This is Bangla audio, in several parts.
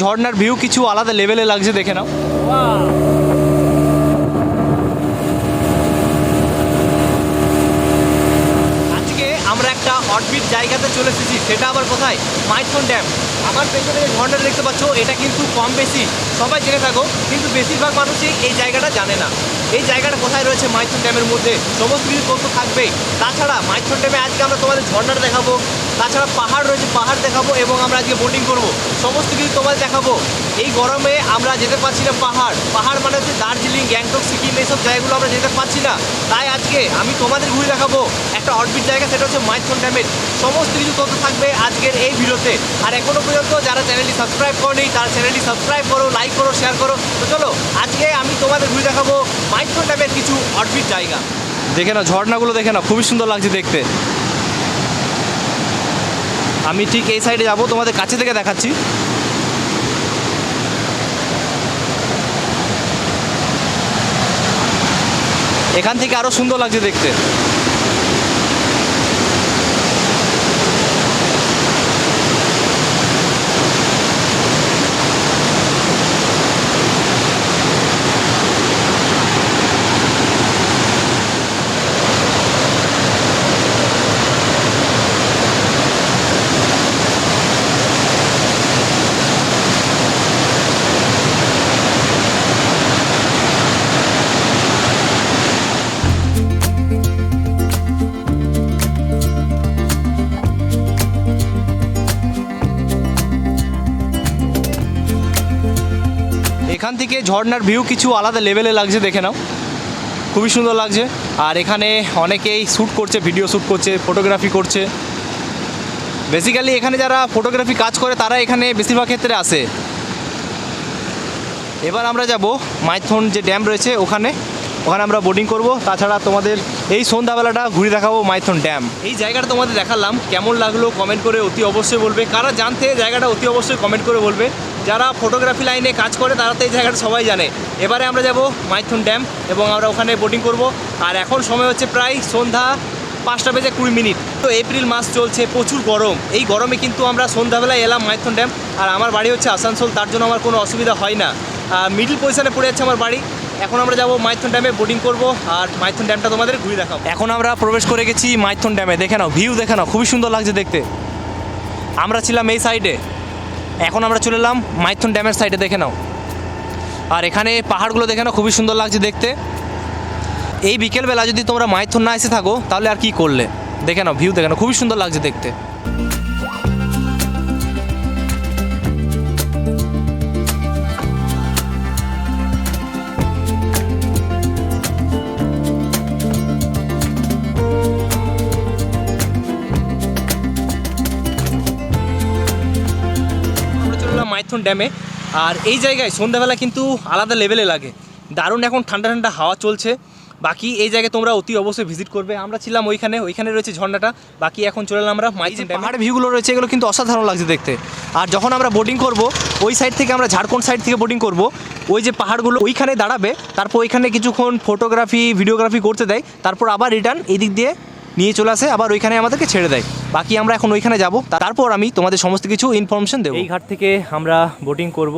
ঝর্ণার ভিউ কিছু আলাদা লেভেলে লাগছে দেখে নাও আজকে আমরা একটা অডবিট জায়গাতে চলে এসেছি, সেটা আবার কোথায়? মাইথন ড্যাম। আমার পেছনে যে ঝর্ণাটা দেখতে পাচ্ছ, এটা কিন্তু কম বেশি সবাই জেনে থাকো, কিন্তু বেশিরভাগ মানুষই এই জায়গাটা জানে না। এই জায়গাটা কোথায় রয়েছে মাইথন ড্যামের মধ্যে? সমস্ত কিছু তথ্য থাকবেই। তাছাড়া মাইথন ড্যামে আজকে আমরা তোমাদের ঝর্ণাটা দেখাবো, তাছাড়া পাহাড় রয়েছে, পাহাড় দেখাবো এবং আমরা আজকে বোটিং করব। সমস্ত কিছু তোমাদের দেখাবো। এই গরমে আমরা যেতে পারছি না পাহাড়। পাহাড় মানে হচ্ছে দার্জিলিং, গ্যাংটক, সিকিম এইসব জায়গাগুলো আমরা যেতে পারছি না। তাই আজকে আমি তোমাদের ঘুরে দেখাবো একটা অডবিট জায়গা, সেটা হচ্ছে মাইথন ড্যামের। সমস্ত কিছু তথ্য থাকবে আজকের এই ভিডিওতে। আর এখনও পর্যন্ত যারা চ্যানেলটি সাবস্ক্রাইব করেনি, তারা চ্যানেলটি সাবস্ক্রাইব করো লাইক করো শেয়ার করো। তো চলো, আজকে আমি তোমাদের ঘুরে দেখাবো মাইক্রো ড্যামের কিছু অডবিট জায়গা। দেখে না ঝর্ণাগুলো দেখে না খুবই সুন্দর লাগছে দেখতে। আমি ঠিক এই সাইডে যাব, তোমাদের কাছে থেকে দেখাচ্ছি। এখান থেকে আরও সুন্দর লাগছে দেখতে। থেকে ঝর্নার ভিউ কিছু আলাদা লেভেলে লাগছে, দেখে নাও। খুবই সুন্দর লাগছে। আর এখানে অনেকেই শ্যুট করছে ভিডিও শ্যুট করছে ফটোগ্রাফি করছে। বেসিক্যালি এখানে যারা ফটোগ্রাফি কাজ করে, তারা এখানে বেশিরভাগ ক্ষেত্রে আসে। এবার আমরা যাব মাইথন যে ড্যাম রয়েছে ওখানে। ওখানে আমরা বোটিং করব। তাছাড়া তোমাদের এই সন্ধ্যাবেলাটা ঘুরে দেখাবো মাইথন ড্যাম এই জায়গাটা তোমাদের দেখালাম। কেমন লাগল কমেন্ট করে অতি অবশ্যই বলবে। কারা জানতে জায়গাটা অতি অবশ্যই কমেন্ট করে বলবে। যারা ফটোগ্রাফি লাইনে কাজ করে, তারা তো এই জায়গাটা সবাই জানে। এবারে আমরা যাব মাইথন ড্যাম এবং আমরা ওখানে বোটিং করব। আর এখন সময় হচ্ছে প্রায় সন্ধ্যা পাঁচটা বেজে কুড়ি মিনিট। তো এপ্রিল মাস চলছে, প্রচুর গরম। এই গরমে কিন্তু আমরা সন্ধ্যাবেলায় এলাম মাইথন ড্যাম। আর আমার বাড়ি হচ্ছে আসানসোল, তার জন্য আমার কোনো অসুবিধা হয় না। মিডিল পজিশনে পড়ে যাচ্ছে আমার বাড়ি। এখন আমরা যাব মাইথন ড্যামে বোটিং করব। আর মাইথন ড্যামটা তোমাদের ঘুরে দেখাবো। এখন আমরা প্রবেশ করে গেছি মাইথন ড্যামে। দেখে নাও ভিউ দেখে নাও, খুবই সুন্দর লাগছে দেখতে। আমরা ছিলাম এই সাইডে এখন আমরা চলে এলাম মাইথন ড্যামের সাইডে দেখে নাও। আর এখানে পাহাড়গুলো দেখে নাও, খুবই সুন্দর লাগছে দেখতে। এই বিকেলবেলা যদি তোমরা মাইথন না এসে থাকো, তাহলে আর কি করলে? দেখে নাও ভিউ দেখে নাও, খুবই সুন্দর লাগছে দেখতে। চলে ড্যামে। আর এই জায়গায় সন্ধ্যাবেলা কিন্তু আলাদা লেভেলে লাগে। দারুণ এখন ঠান্ডা ঠান্ডা হাওয়া চলছে। বাকি এই জায়গায় তোমরা অতি অবশ্যই ভিজিট করবে। আমরা ছিলাম ওইখানে ওইখানে রয়েছে ঝর্ণাটা। বাকি এখন চলে এলাম আমরা মাইথন ড্যাম পাহাড় ভিউগুলো রয়েছে এগুলো কিন্তু অসাধারণ লাগছে দেখতে। আর যখন আমরা বোটিং করব ওই সাইড থেকে আমরা ঝাড়খণ্ড সাইড থেকে বোটিং করব ওই যে পাহাড়গুলো ওইখানে দাঁড়াবে তারপর ওইখানে কিছুক্ষণ ফটোগ্রাফি ভিডিওগ্রাফি করতে দেয় তারপর আবার রিটার্ন এদিক দিয়ে নিয়ে চলে আসে, আবার ওইখানে আমাদেরকে ছেড়ে দেয়। বাকি আমরা এখন ওইখানে যাব, তারপর আমি তোমাদের সমস্ত কিছু ইনফরমেশন দেবো। এই ঘাট থেকে আমরা বোটিং করব।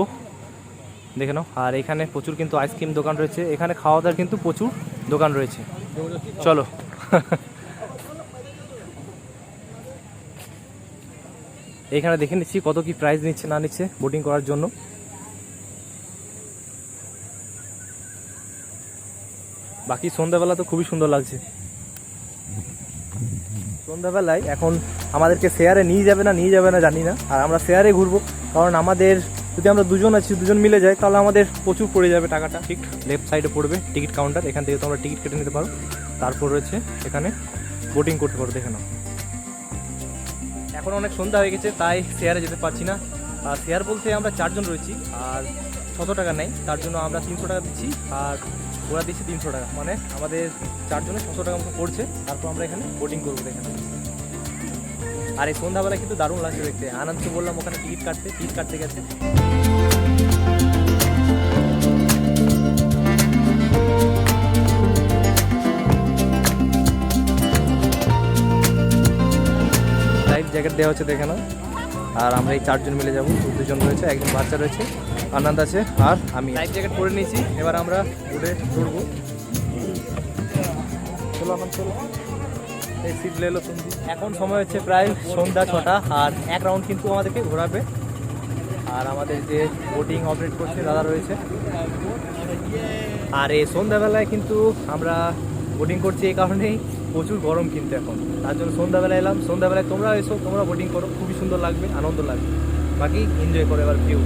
দেখে নাও, আর এখানে প্রচুর কিন্তু আইসক্রিম দোকান রয়েছে। এখানে খাওয়া দাওয়ার কিন্তু প্রচুর দোকান রয়েছে। চলো। এখানে দেখে নিচ্ছি কত কি প্রাইস নিচ্ছে, না নিচ্ছে বোটিং করার জন্য। বাকি সন্ধ্যাবেলা তো খুবই সুন্দর লাগছে। সন্ধ্যাবেলায় এখন আমাদেরকে শেয়ারে নিয়ে যাবে না, নিয়ে যাবে না, জানি না। আর আমরা শেয়ারে ঘুরবো, কারণ আমাদের যদি আমরা দুজন আছি, দুজন মিলে যাই, তাহলে আমাদের প্রচুর পড়ে যাবে টাকাটা। ঠিক লেফট সাইডে পড়বে টিকিট কাউন্টার এখান থেকে তোমরা টিকিট কেটে নিতে পারো। তারপর রয়েছে এখানে বোটিং করতে পারো, দেখে নাও। এখন অনেক সন্ধ্যা হয়ে গেছে, তাই শেয়ারে যেতে পারছি না। আর শেয়ার বলতে আমরা চারজন রয়েছি, আর ছশো টাকা নেই, তার জন্য আমরা তিনশো টাকা দিচ্ছি। আর ওরা দিচ্ছে তিনশো টাকা। মানে আমাদের চারজনে ছশো টাকা মতো পড়ছে। তারপর আমরা এখানে বোটিং করব এখানে আর এই সন্ধ্যাবেলা কিন্তু দারুণ লাগছে দেখতে। আনন্দকে বললাম ওখানে টিকিট কাটতে টিকিট কাটতে গেছে। লাইফ জ্যাকেট দেওয়া হচ্ছে দেখে আর আমরা এই চারজন মিলে যাব। দুজন রয়েছে, একজন বাচ্চা রয়েছে। আনন্দ আছে। আর আমি লাইফ জ্যাকেট পরে নিয়েছি। এবার আমরা উঠে চড়বো। চলো আনন্দ চলো। এই লেলো তুমি এখন সময় হচ্ছে প্রায় সন্ধ্যা ছটা। আর এক রাউন্ড কিন্তু আমাদেরকে ঘোরাবে। আর আমাদের যে বোটিং অপারেট করছে দাদা রয়েছে। আর এই সন্ধ্যাবেলায় কিন্তু আমরা বোটিং করছি এই কারণেই। প্রচুর গরম কিন্তু এখন। তার জন্য সন্ধ্যাবেলায় এলাম। সন্ধ্যাবেলায় তোমরা এসো তোমরা বোটিং করো। খুবই সুন্দর লাগবে, আনন্দ লাগবে। বাকি এনজয় করো এবার ভিউ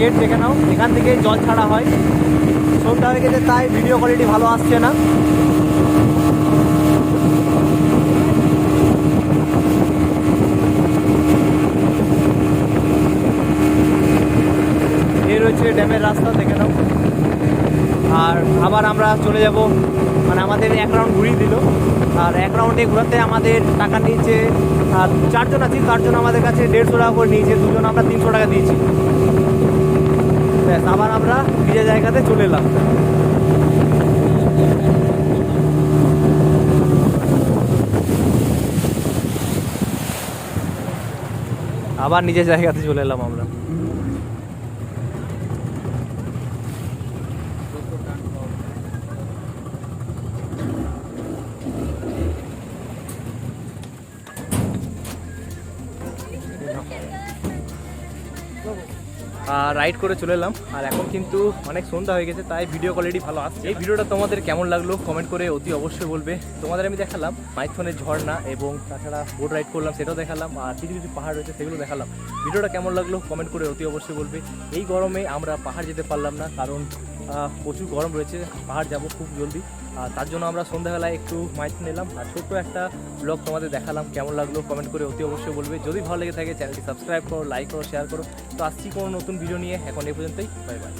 গেট দেখে নাও, এখান থেকে জল ছাড়া হয়। সন্ধ্যা হয়ে গেছে তাই ভিডিও কোয়ালিটি ভালো আসছে না। এই রয়েছে ড্যামের রাস্তা, দেখে নাও। আর আবার আমরা চলে যাব মানে আমাদের এক রাউন্ড ঘুরিয়ে দিল। আর এক রাউন্ডে ঘোরাতে আমাদের টাকা নিয়েছে, আর চারজন আছি চারজন আমাদের কাছে দেড়শো টাকা করে নিয়েছে, দুজন আমরা তিনশো টাকা দিয়েছি। ব্যাস আবার আমরা নিজের জায়গাতে চলে এলাম। আবার নিজের জায়গাতে চলে এলাম আমরা। রাইড করে চলে এলাম। আর এখন কিন্তু অনেক সন্ধ্যা হয়ে গেছে, তাই ভিডিও কোয়ালিটি ভালো আসছে। এই ভিডিওটা তোমাদের কেমন লাগল কমেন্ট করে অতি অবশ্যই বলবে। তোমাদের আমি দেখালাম মাইথনের ঝর্ণা এবং তাছাড়া বোট রাইড করলাম, সেটাও দেখালাম, আর কিছু কিছু পাহাড় রয়েছে, সেগুলো দেখালাম। ভিডিওটা কেমন লাগল কমেন্ট করে অতি অবশ্যই বলবে। এই গরমে আমরা পাহাড় যেতে পারলাম না, কারণ প্রচুর গরম রয়েছে, পাহাড় যাব খুব জলদি। আর তার জন্য আমরা সন্ধ্যাবেলায় একটু মাইক নিলাম আর ছোট্ট একটা ব্লগ তোমাদের দেখালাম, কেমন লাগল কমেন্ট করে অতি অবশ্যই বলবে। যদি ভালো লেগে থাকে চ্যানেলটি সাবস্ক্রাইব করো লাইক করো শেয়ার করো। তো আসছি কোনো নতুন ভিডিও নিয়ে, এখন এই পর্যন্তই বাই বাই